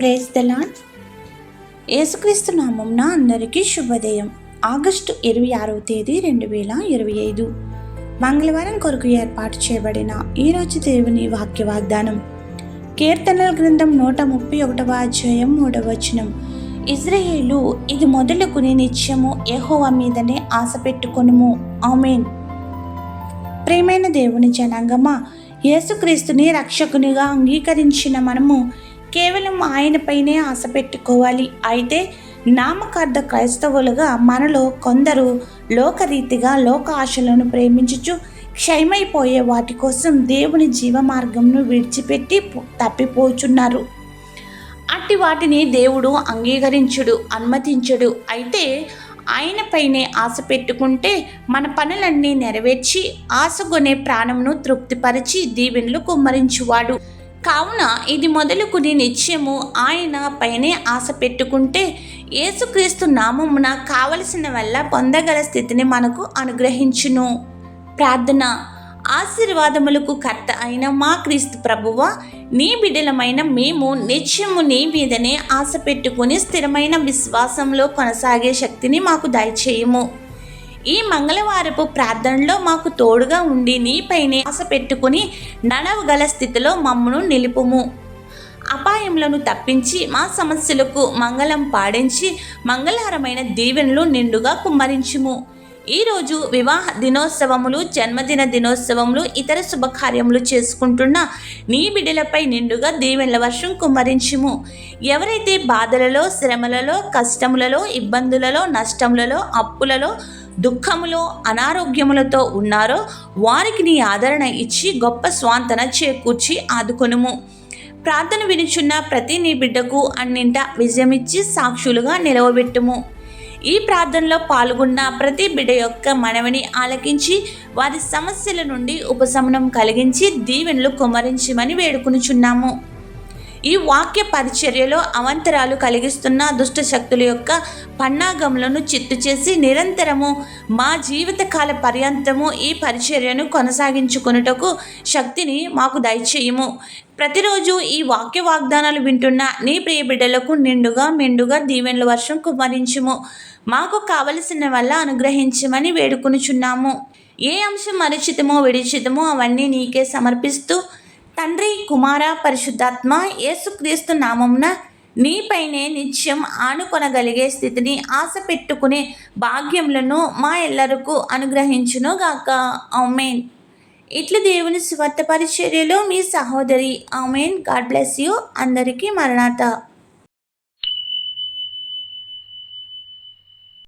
Praise దలాన్ యేసుక్రీస్తు నామంన అందరికీ శుభోదయం. ఆగస్టు ఇరవై ఆరవ తేదీ రెండు వేల ఇరవై ఐదు. మంగళవారం కొరకు ఏర్పాటు చేయబడిన ఈరోజు దేవుని వాక్య వాగ్దానం. కీర్తనల గ్రంథం నూట ముప్పై ఒకటవ అధ్యాయం మూడవ వచనం. ఇజ్రాయేలు ఇది మొదలుకుని నిత్యము యెహోవా మీదనే ఆశ పెట్టుకొనుము. ఆమెన్. ప్రేమైన దేవుని జనాంగమా యేసుక్రీస్తుని రక్షకునిగా అంగీకరించిన మనము కేవలం ఆయనపైనే ఆశ పెట్టుకోవాలి. అయితే నామకార్థ క్రైస్తవులుగా మనలో కొందరు లోకరీతిగా లోక ఆశలను ప్రేమించుచు క్షయమైపోయే వాటి కోసం దేవుని జీవమార్గంను విడిచిపెట్టి తప్పిపోచున్నారు. అట్టి వాటిని దేవుడు అంగీకరించుడు అనుమతించడు. అయితే ఆయనపైనే ఆశ పెట్టుకుంటే మన పనులన్నీ నెరవేర్చి ఆశగొనే ప్రాణంను తృప్తిపరిచి దీవెనలు కుమ్మరించువాడు. కావున ఇది మొదలుకుని నిత్యము ఆయన పైనే ఆశ పెట్టుకుంటే యేసుక్రీస్తు నామమున కావలసిన వల్ల పొందగల స్థితిని మనకు అనుగ్రహించును. ప్రార్థన. ఆశీర్వాదములకు కర్త అయిన మా క్రీస్తు ప్రభువ నీ బిడ్డలమైన మేము నిత్యము నీ మీదనే ఆశ పెట్టుకుని స్థిరమైన విశ్వాసంలో కొనసాగే శక్తిని మాకు దయచేయము. ఈ మంగళవారపు ప్రార్థనలో మాకు తోడుగా ఉండి నీపైనే ఆశ పెట్టుకుని నడవగల స్థితిలో మమ్మను నిలుపుము. అపాయములను తప్పించి మా సమస్యలకు మంగళం పాడించి మంగళకరమైన దీవెనలు నిండుగా కుమ్మరించుము. ఈరోజు వివాహ దినోత్సవములు జన్మదిన దినోత్సవములు ఇతర శుభకార్యములు చేసుకుంటున్న నీ బిడ్డలపై నిండుగా దీవెనల వర్షం కుమ్మరించుము. ఎవరైతే బాధలలో శ్రమలలో కష్టములలో ఇబ్బందులలో నష్టములలో అప్పులలో దుఃఖములో అనారోగ్యములతో ఉన్నారో వారికి నీ ఆదరణ ఇచ్చి గొప్ప స్వాంతన చేకూర్చి ఆదుకొనుము. ప్రార్థన వినుచున్న ప్రతి నీ బిడ్డకు అన్నింట విజయమిచ్చి సాక్షులుగా నిలవబెట్టుము. ఈ ప్రార్థనలో పాల్గొన్న ప్రతి బిడ్డ యొక్క మనవిని ఆలకించి వారి సమస్యల నుండి ఉపశమనం కలిగించి దీవెనలు కుమరించమని వేడుకునుచున్నాము. ఈ వాక్య పరిచర్యలో అవంతరాలు కలిగిస్తున్న దుష్ట శక్తుల యొక్క పన్నాగములను చిత్తు చేసి నిరంతరము మా జీవితకాల పర్యంతము ఈ పరిచర్యను కొనసాగించుకొనుటకు శక్తిని మాకు దయచేయము. ప్రతిరోజు ఈ వాక్య వాగ్దానాలు వింటున్న నీ ప్రియ బిడ్డలకు నిండుగా మెండుగా దీవెనల వర్షం కుమ్మరించుము. మాకు కావలసిన వల్ల అనుగ్రహించమని వేడుకొనుచున్నాము. ఏ అంశం మరిచితమో విడిచితమో అవన్నీ నీకే సమర్పిస్తూ తండ్రి కుమార పరిశుద్ధాత్మ యేసుక్రీస్తు నామమున నీపైనే నిత్యం ఆనుకొనగలిగే స్థితిని ఆశ పెట్టుకునే భాగ్యములను మా ఎల్లరకు అనుగ్రహించును గాక. ఆమెన్. ఇట్లు దేవుని స్వార్థ పరిచర్యలో మీ సహోదరి ఆమెన్. God bless you. అందరికీ మరణాత